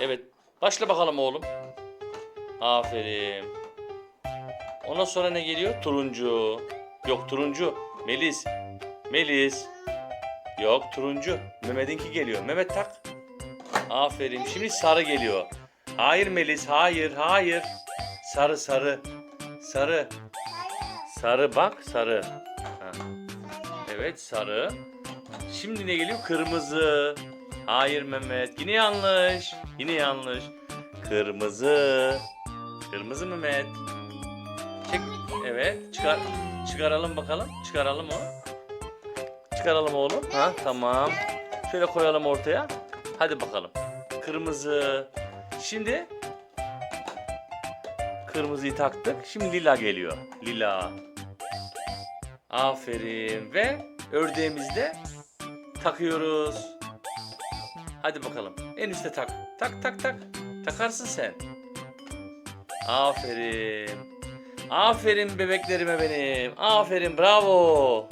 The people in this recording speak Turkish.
Evet. Başla bakalım oğlum. Aferin. Ondan sonra ne geliyor? Turuncu. Yok turuncu. Melis. Melis. Yok turuncu. Mehmet'inki geliyor. Mehmet tak. Aferin. Şimdi sarı geliyor. Hayır Melis. Hayır. Hayır. Sarı sarı. Sarı. Sarı bak sarı. Ha. Evet sarı. Şimdi ne geliyor? Kırmızı. Hayır Mehmet. Yine yanlış. Yine yanlış. Kırmızı. Kırmızı Mehmet. Çek. Evet. Çıkar. Çıkaralım bakalım. Çıkaralım onu. Çıkaralım oğlum. Ha tamam. Şöyle koyalım ortaya. Hadi bakalım. Kırmızı. Şimdi kırmızıyı taktık. Şimdi lila geliyor. Lila. Aferin ve ördeğimizde takıyoruz. Hadi bakalım. En üste tak. Tak tak tak. Takarsın sen. Aferin. Aferin bebeklerime benim. Aferin bravo.